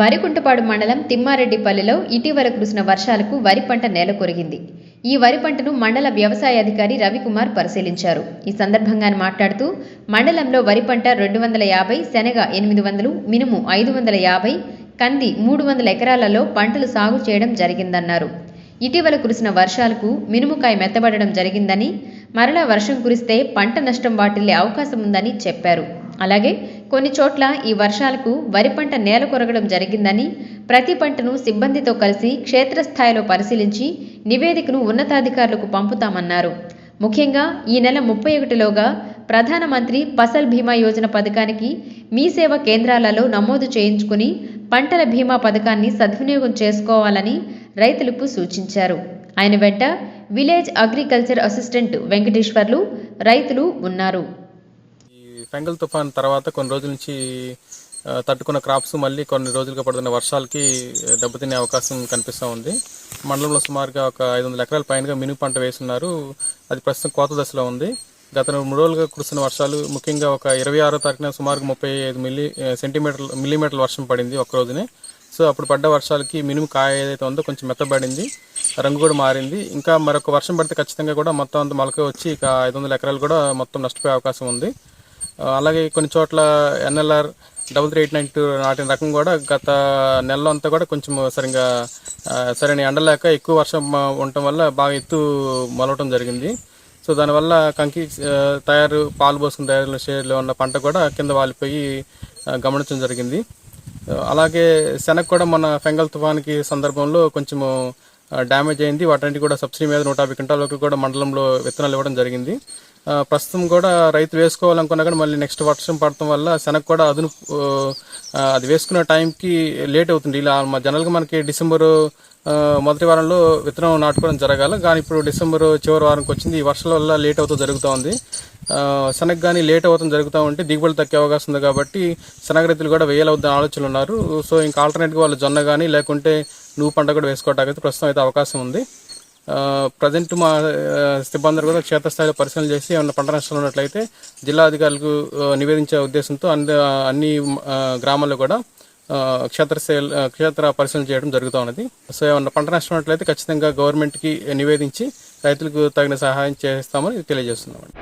వరికుంటపాడు మండలం తిమ్మారెడ్డిపల్లిలో ఇటీవల కురిసిన వర్షాలకు వరి పంట నేలకొరిగింది ఈ వరి పంటను మండల వ్యవసాయ అధికారి రవికుమార్ పరిశీలించారు. ఈ సందర్భంగా మాట్లాడుతూ మండలంలో వరి పంట రెండు వందల యాభై శనగ ఎనిమిది వందలు మినుము ఐదు వందల యాభై కంది మూడు వందల ఎకరాలలో పంటలు సాగు చేయడం జరిగిందన్నారు. ఇటీవల కురిసిన వర్షాలకు మినుముకాయ మెత్తబడడం జరిగిందని మరలా వర్షం కురిస్తే పంట నష్టం వాటిల్లే అవకాశం ఉందని చెప్పారు. అలాగే కొన్ని చోట్ల ఈ వర్షాలకు వరి పంట నేల కొరగడం జరిగిందని ప్రతి పంటను సిబ్బందితో కలిసి క్షేత్రస్థాయిలో పరిశీలించి నివేదికను ఉన్నతాధికారులకు పంపుతామన్నారు. ముఖ్యంగా ఈ నెల ముప్పై ఒకటిలోగా ప్రధానమంత్రి ఫసల్ బీమా యోజన పథకానికి మీ సేవ కేంద్రాలలో నమోదు చేయించుకుని పంటల బీమా పథకాన్ని సద్వినియోగం చేసుకోవాలని రైతులకు సూచించారు. ఆయన వెంట విలేజ్ అగ్రికల్చర్ అసిస్టెంట్ వెంకటేశ్వర్లు రైతులు ఉన్నారు. పెంగల్ తుఫాన్ తర్వాత కొన్ని రోజుల నుంచి తట్టుకున్న క్రాప్స్ మళ్ళీ కొన్ని రోజులుగా పడుతున్న వర్షాలకి దెబ్బతినే అవకాశం కనిపిస్తూ ఉంది. మండలంలో సుమారుగా ఒక ఐదు వందల ఎకరాల పైనగా మినుగు పంట వేస్తున్నారు అది ప్రస్తుతం కోత దశలో ఉంది. గత మూడు రోజులుగా కురుస్తున్న వర్షాలు ముఖ్యంగా ఒక ఇరవై ఆరో తారీఖున సుమారుగా ముప్పై ఐదు మిల్లీ సెంటీమీటర్ల మిల్లీమీటర్ల వర్షం పడింది ఒక రోజునే. సో అప్పుడు పడ్డ వర్షాలకి మినుము కాయ ఏదైతే ఉందో కొంచెం మెత్తబడింది రంగు కూడా మారింది. ఇంకా మరొక వర్షం పడితే ఖచ్చితంగా కూడా మొత్తం అంత మొలక వచ్చి ఇక ఐదు వందల ఎకరాలు కూడా మొత్తం నష్టపోయే అవకాశం ఉంది. అలాగే కొన్ని చోట్ల NLR double three eight nine two నాటిన రకం కూడా గత నెలలో అంతా కూడా కొంచెం సరిగా సరైన ఎండలేక ఎక్కువ వర్షం ఉండటం వల్ల బాగా ఎత్తు మొలవటం జరిగింది. సో దానివల్ల కంకి తయారు పాలు పోసుకుని తయారు షేర్లో ఉన్న పంట కూడా కింద వాలిపోయి గమనించడం జరిగింది. అలాగే శనగ కూడా మన ఫెంగల్ తుఫాన్కి సందర్భంలో కొంచెము డ్యామేజ్ అయింది. వాటన్నిటి కూడా సబ్సిడీ మీద నూట యాభై క్వింటాల వరకు కూడా మండలంలో విత్తనాలు ఇవ్వడం జరిగింది. ప్రస్తుతం కూడా రైతు వేసుకోవాలనుకున్నా కానీ మళ్ళీ నెక్స్ట్ వర్షం పడటం వల్ల శనగ కూడా అదును అది వేసుకున్న టైంకి లేట్ అవుతుంది. ఇలా మా జనరల్గా మనకి డిసెంబరు మొదటి వారంలో విత్తనం నాటుకోవడం జరగాలి. కానీ ఇప్పుడు డిసెంబర్ చివరి వారంకి వచ్చింది. ఈ వర్షాల వల్ల లేట్ అవుతూ జరుగుతూ ఉంది. శనగ కానీ లేట్ అవుతాం జరుగుతూ ఉంటే దిగుబడి తగ్గే అవకాశం ఉంది కాబట్టి శనగ రైతులు కూడా వేయాలవుద్దని ఆలోచనలు ఉన్నారు. సో ఇంకా ఆల్టర్నేట్గా వాళ్ళు జొన్న కానీ లేకుంటే నువ్వు పంట కూడా వేసుకోవడానికి అయితే ప్రస్తుతం అయితే అవకాశం ఉంది. ప్రజెంట్ మా సిబ్బంది కూడా క్షేత్రస్థాయిలో పరిశీలన చేసి ఏమైనా పంట నష్టాలు ఉన్నట్లయితే జిల్లా అధికారులకు నివేదించే ఉద్దేశంతో అన్ని అన్ని గ్రామాల్లో కూడా క్షేత్ర సేల్- క్షేత్ర పరిశీలన చేయడం జరుగుతూ ఉన్నది. సో ఏమన్నా పంట నష్టం ఉన్నట్లయితే ఖచ్చితంగా గవర్నమెంట్కి నివేదించి రైతులకు తగిన సహాయం చేస్తామని తెలియజేస్తున్నామండి.